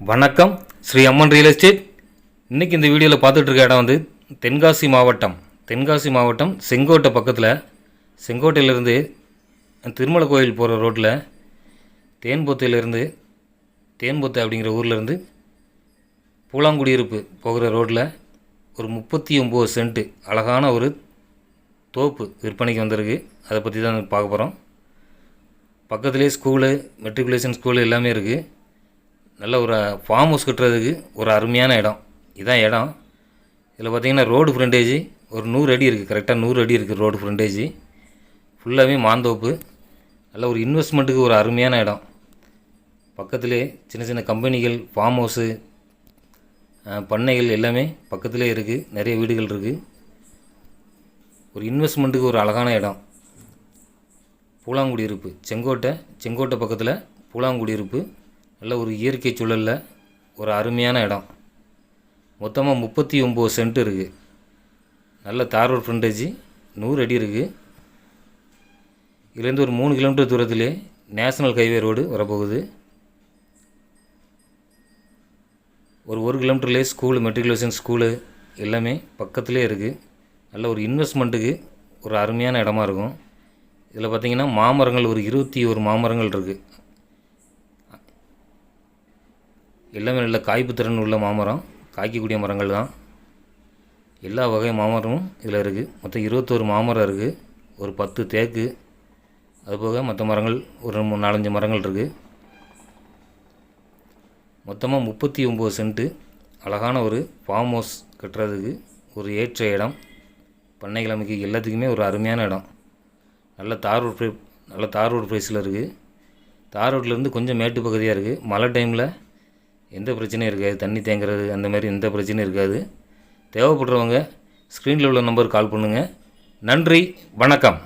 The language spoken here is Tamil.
வணக்கம். ஸ்ரீ அம்மன் ரியல் எஸ்டேட் இன்றைக்கி இந்த வீடியோவில் பார்த்துட்ருக்க இடம் வந்து தென்காசி மாவட்டம். தென்காசி மாவட்டம் செங்கோட்டை பக்கத்தில். செங்கோட்டையிலேருந்து திருமலை கோயில் போகிற ரோட்டில் தேன்பொத்தையிலேருந்து தேன்பொத்தை அப்படிங்கிற ஊர்லேருந்து பூலாங்குடியிருப்பு போகிற ரோட்டில் ஒரு முப்பத்தி ஒம்பது சென்ட்டு அழகான ஒரு தோப்பு விற்பனைக்கு வந்திருக்கு. அதை பற்றி தான் பார்க்க போகிறோம் பக்கத்துலேயே ஸ்கூலு மெட்ரிகுலேஷன் ஸ்கூலு எல்லாமே இருக்குது நல்ல ஒரு ஃபார்ம் ஹவுஸ் கட்டுறதுக்கு ஒரு அருமையான இடம். இதான் இடம். இதில் பார்த்தீங்கன்னா ரோடு ஃப்ரண்டேஜ் ஒரு நூறு அடி இருக்குது கரெக்டாக நூறு அடி இருக்குது ரோடு ஃப்ரண்டேஜ் ஃபுல்லாகவே மாந்தோப்பு. நல்ல ஒரு இன்வெஸ்ட்மெண்ட்டுக்கு ஒரு அருமையான இடம். பக்கத்திலே சின்ன சின்ன கம்பெனிகள் ஃபார்ம் ஹவுஸு பண்ணைகள் எல்லாமே பக்கத்திலே இருக்குது நிறைய வீடுகள் இருக்குது ஒரு இன்வெஸ்ட்மெண்ட்டுக்கு ஒரு அழகான இடம். பூலாங்குடியிருப்பு செங்கோட்டை செங்கோட்டை பக்கத்தில் பூலாங்குடியிருப்பு நல்ல ஒரு இயற்கை சூழலில் ஒரு அருமையான இடம். மொத்தமாக முப்பத்தி ஒம்பது சென்ட் இருக்குது நல்ல தார் ரோட் ஃப்ரண்டேஜ் நூறு அடி இருக்குது இதுலேருந்து ஒரு மூணு கிலோமீட்டர் தூரத்திலே நேஷனல் ஹைவே ரோடு வரப்போகுது. ஒரு ஒரு கிலோமீட்டர்லேயே ஸ்கூலு மெட்ரிகுலேஷன் ஸ்கூலு எல்லாமே பக்கத்துலேயே இருக்குது நல்ல ஒரு இன்வெஸ்ட்மெண்ட்டுக்கு ஒரு அருமையான இடமா இருக்கும். இதில் பார்த்தீங்கன்னா மாமரங்கள் ஒரு இருபத்தி ஒரு மாமரங்கள் இருக்குது எல்லாமே நல்ல காய்ப்பு திறன் உள்ள மாமரம் காய்க்கக்கூடிய மரங்கள் தான். எல்லா வகை மாமரமும் இதில் இருக்குது மொத்தம் இருபத்தோரு மாமரம் இருக்குது ஒரு பத்து தேக்கு. அதுபோக மற்ற மரங்கள் ஒரு மூணு நாலஞ்சு மரங்கள் இருக்குது மொத்தமாக முப்பத்தி ஒம்பது சென்ட்டு. அழகான ஒரு ஃபார்ம் ஹவுஸ் கட்டுறதுக்கு ஒரு ஏற்ற இடம். பண்ணைகள் அமைக்க எல்லாத்துக்குமே ஒரு அருமையான இடம். நல்ல தார் ரோட் ப்ரை நல்ல தார் ரோடு ப்ரைஸில் இருக்குது தார் ரோட்லேருந்து கொஞ்சம் மேட்டு பகுதியாக இருக்குது மழை டைமில் எந்த பிரச்சனையும் இருக்காது. தண்ணி தேங்குறது அந்த மாதிரி எந்த பிரச்சனையும் இருக்காது. தேவைப்படுறவங்க ஸ்க்ரீனில் உள்ள நம்பருக்கு கால் பண்ணுங்கள் நன்றி வணக்கம்.